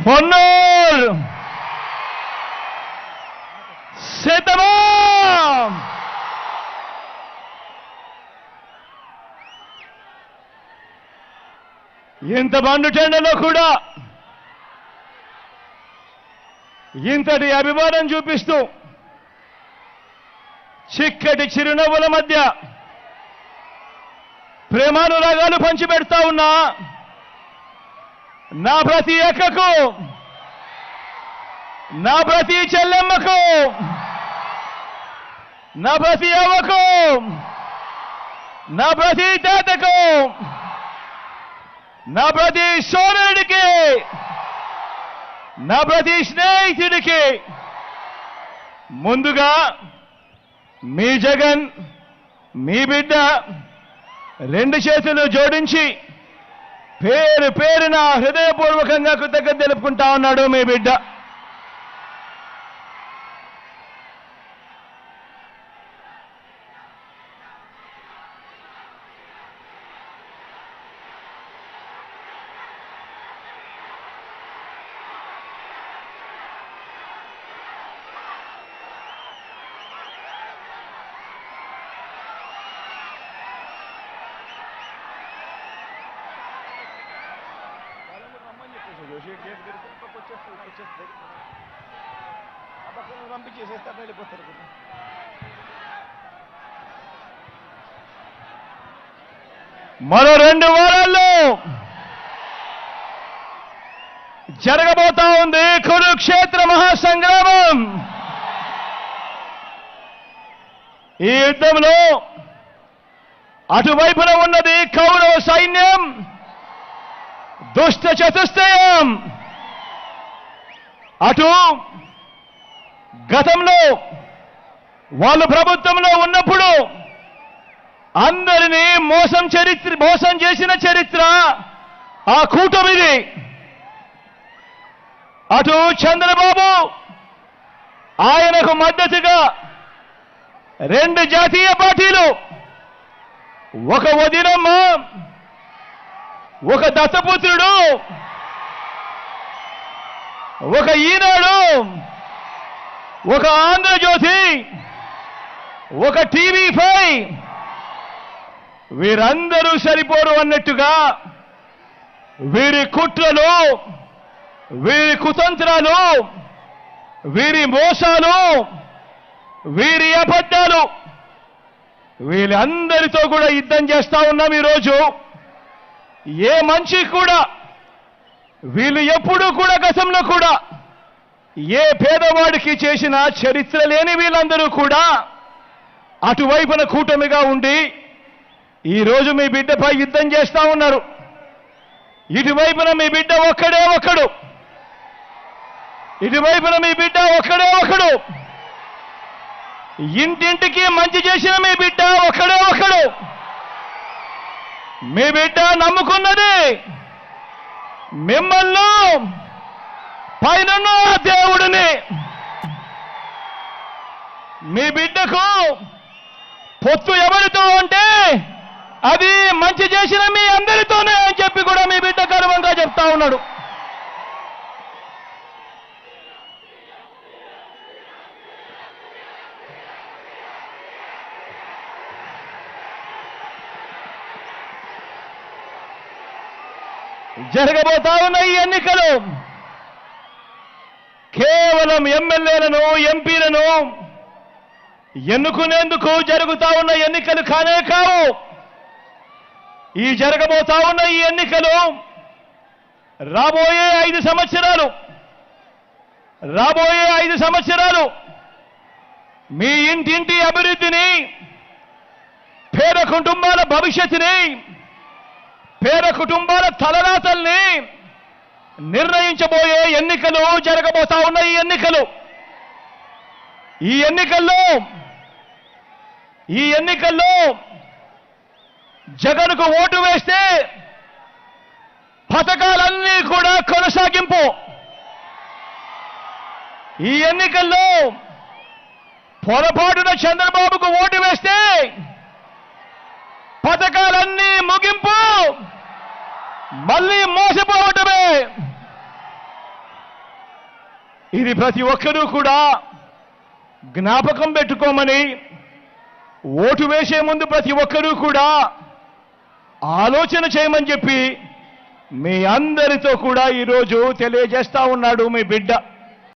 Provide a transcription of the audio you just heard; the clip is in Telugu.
పొన్నూరు సిద్ధమా ఇంత బండు టెండలో కూడా ఇంతటి అభిమానం చూపిస్తూ చిక్కటి చిరునవ్వుల మధ్య ప్రేమానురాగాలు పంచిపెడతా ఉన్నా. నా ప్రతి అక్కకు నా ప్రతి చెల్లెమ్మకు నా ప్రతి అవ్వకు నా ప్రతి తాతకు నా ప్రతి సోదరుడికి నా ప్రతి స్నేహితుడికి ముందుగా మీ జగన్ మీ బిడ్డ రెండు చేతులు జోడించి పేరు పేరున హృదయపూర్వకంగా కృతజ్ఞత తెలుపుకుంటా ఉన్నాడు మీ బిడ్డ. పంపించేసేస్తారు వెళ్ళిపోతారు మరో రెండు వారాల్లో జరగబోతా ఉంది కురుక్షేత్ర మహాసంగ్రామం. ఈ యుద్ధంలో అటువైపున ఉన్నది కౌరవ సైన్యం. దుష్ట చతుష్టయం. అటు గతంలో వాళ్ళు ప్రభుత్వంలో ఉన్నప్పుడు అందరినీ మోసం చరిత్ర మోసం చేసిన చరిత్ర ఆ కూటమిది అటు చంద్రబాబు ఆయనకు మద్దతుగా రెండు జాతీయ పార్టీలు ఒక వదినమ్మ ఒక దత్తపుత్రుడు ఒక ఈనాడు ఒక ఆంధ్రజ్యోతి ఒక టీవీ ఫైవ్ వీరందరూ సరిపోరు అన్నట్టుగా వీరి కుట్రలు వీరి కుతంత్రాలు వీరి మోసాలు వీరి అబద్ధాలు వీళ్ళందరితో కూడా యుద్ధం చేస్తా ఉన్నాం ఈరోజు. ఏ మంచి కూడా వీళ్ళు ఎప్పుడూ కూడా గతంలో కూడా ఏ పేదవాడికి చేసిన చరిత్ర లేని వీళ్ళందరూ కూడా అటువైపున కూటమిగా ఉండి ఈ రోజు మీ బిడ్డపై యుద్ధం చేస్తూ ఉన్నారు. ఇటువైపున మీ బిడ్డ ఒక్కడే ఒక్కడు. ఇటువైపున మీ బిడ్డ ఒక్కడే ఒకడు ఇంటింటికి మంచి చేసిన మీ బిడ్డ ఒక్కడే ఒక్కడు. మీ బిడ్డ నమ్ముకున్నది మిమ్మల్ని పైన దేవుడిని. మీ బిడ్డకు పొత్తు ఎవరితో అంటే అది మంచి చేసిన మీ అందరితోనే అని చెప్పి కూడా మీ బిడ్డ గర్వంగా చెప్తా ఉన్నాడు. జరగబోతా ఉన్న ఈ ఎన్నికలు. కేవలం ఎమ్మెల్యేలను ఎంపీలను ఎన్నుకునేందుకు జరుగుతా ఉన్న ఎన్నికలు కానే కావు. ఈ జరగబోతా ఉన్న ఈ ఎన్నికలు రాబోయే ఐదు సంవత్సరాలు రాబోయే ఐదు సంవత్సరాలు మీ ఇంటింటి అభివృద్ధిని పేద కుటుంబాల భవిష్యత్తుని పేద కుటుంబాల తలరాతల్ని నిర్ణయించబోయే ఎన్నికలు జరగబోతా ఉన్న ఈ ఎన్నికలు. ఈ ఎన్నికల్లో ఈ ఎన్నికల్లో జగన్కు ఓటు వేస్తే పథకాలన్నీ కూడా కొనసాగింపు. ఈ ఎన్నికల్లో పొరపాటున చంద్రబాబుకు ఓటు వేస్తే పథకాలన్నీ ముగింపు. మళ్ళీ మోసపోవటమే. ఇది ప్రతి ఒక్కరూ కూడా జ్ఞాపకం పెట్టుకోమని ఓటు వేసే ముందు ప్రతి ఒక్కరూ కూడా ఆలోచన చేయమని చెప్పి మీ అందరితో కూడా ఈరోజు తెలియజేస్తా ఉన్నాడు మీ బిడ్డ.